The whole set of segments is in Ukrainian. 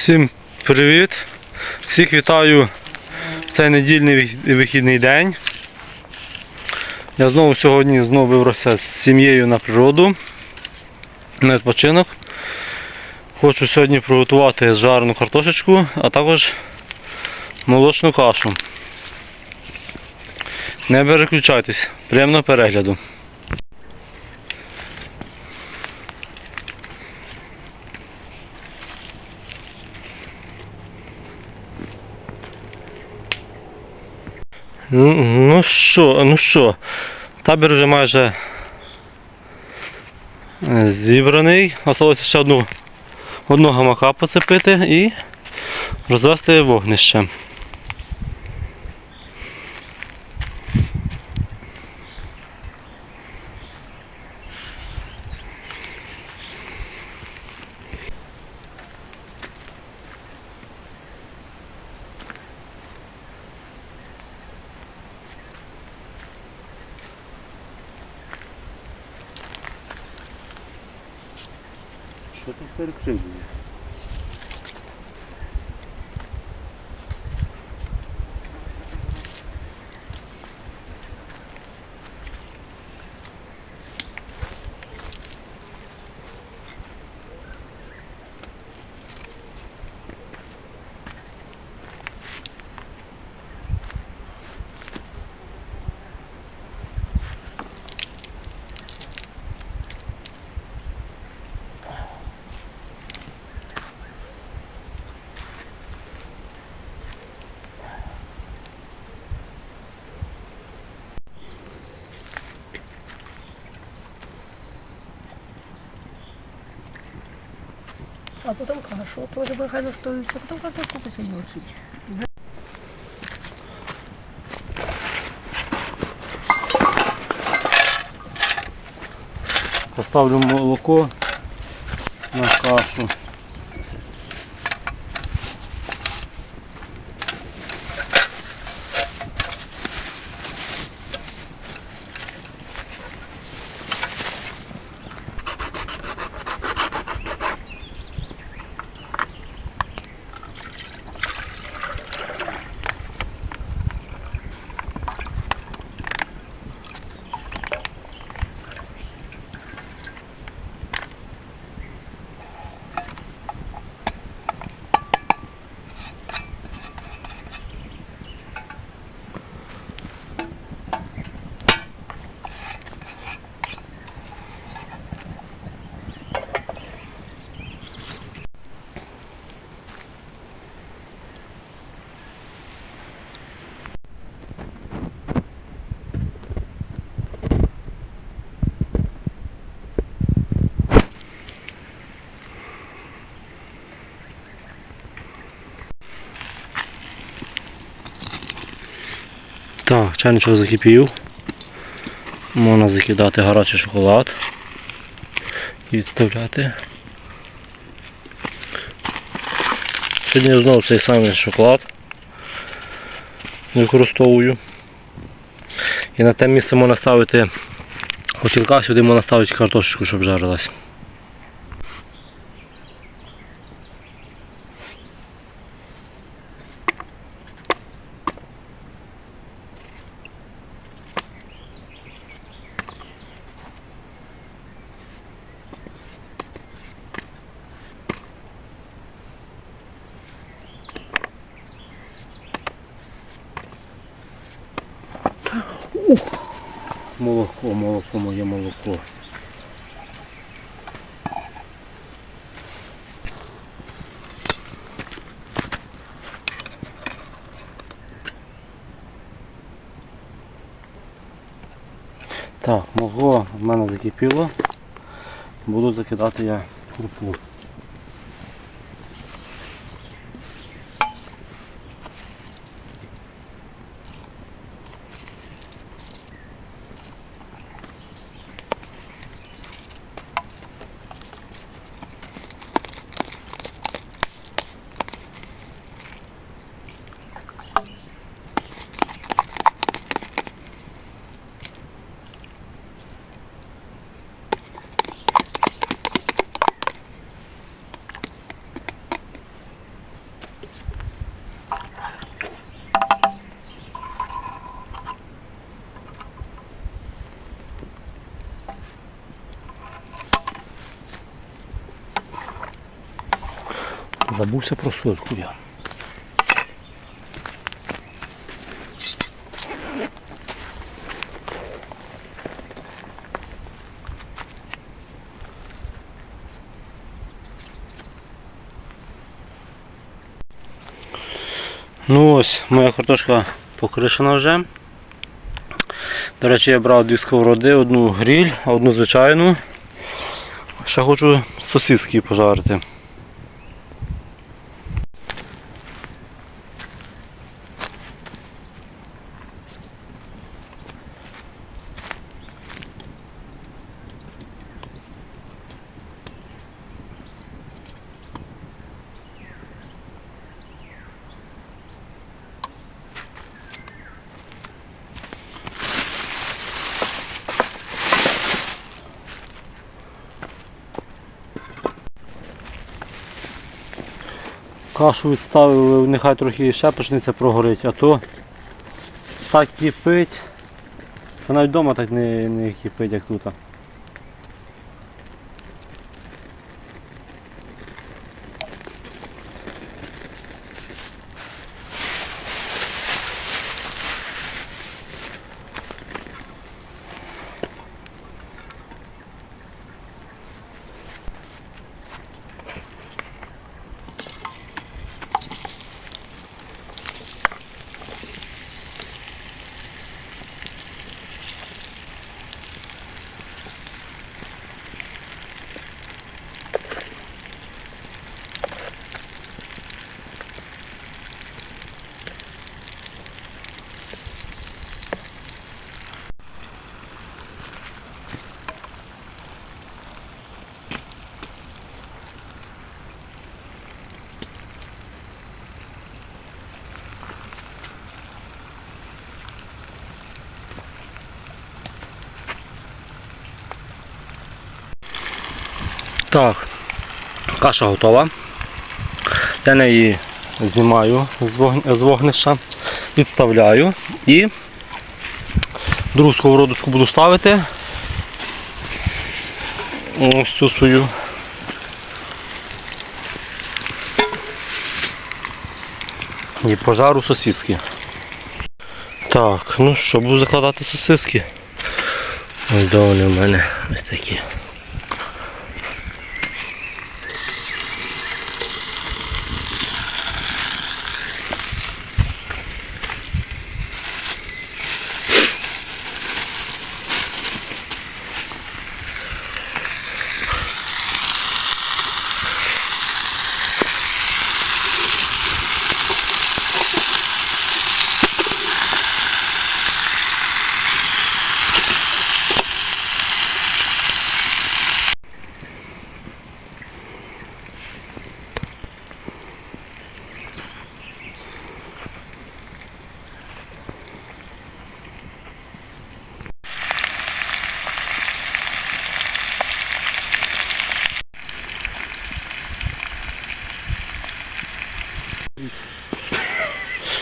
Всім привіт! Всіх вітаю в цей недільний вихідний день. Я знову сьогодні знову вибрався з сім'єю на природу на відпочинок. Хочу сьогодні приготувати жарену картошечку, а також молочну кашу. Не переключайтесь, приємного перегляду. Ну, ну що, ну що, табір вже майже е, зібраний. Осталося ще одну, одну гамака поцепити і розвести вогнище. Що тут А потом кашу тоже выхода стоит, а потом картошку посадить. Поставлю молоко на кашу. Так, чайничок закипів. Можна закидати гарячий шоколад і відставляти. Сьогодні знову цей самий шоколад використовую. І на те місце можна ставити хотілка, сюди можна ставити картошечку, щоб жарилась. Молоко, молоко, моє молоко. Так, молоко в мене закипіло. Буду закидати я крупу. Забувся про сольку я. Ну ось, моя картошка покришена вже. До речі, я брав дві сковороди, одну гриль, а одну звичайну. Ще хочу сосиски пожарити. Кашу відставили, нехай трохи ще почнеться прогорить, а то так кипить. Що навіть вдома так не, не кипить, як тут. Так, каша готова. Я неї знімаю з вогнища, відставляю і другу сковородочку буду ставити. Ось цю свою. І пожару сосиски. Так, ну що, буду закладати сосиски. Ось де в мене ось такі.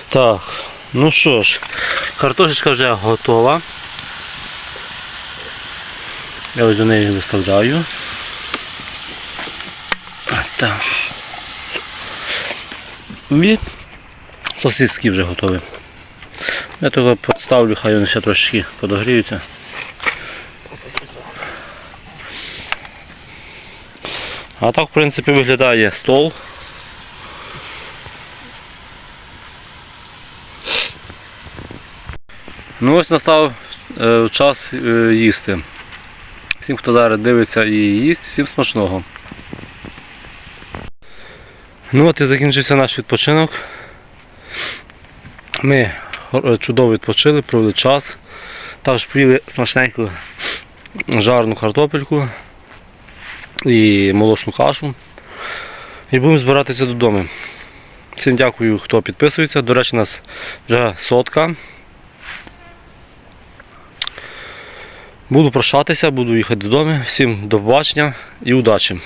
Так, ну що ж, картошечка вже готова. Я ось до неї виставляю. Так. І сосиски вже готові. Я того підставлю, хай вони ще трошки подогріються. А так, в принципі, виглядає стол. Ну ось настав е, час е, їсти. Всім, хто зараз дивиться і їсть, всім смачного. Ну от і закінчився наш відпочинок. Ми е, чудово відпочили, провели час. Також поїли смачненьку жарну картопельку і молочну кашу. І будемо збиратися додому. Всім дякую, хто підписується. До речі, у нас вже сотка. Буду прощатися, буду їхати додому. Всім до побачення і удачі!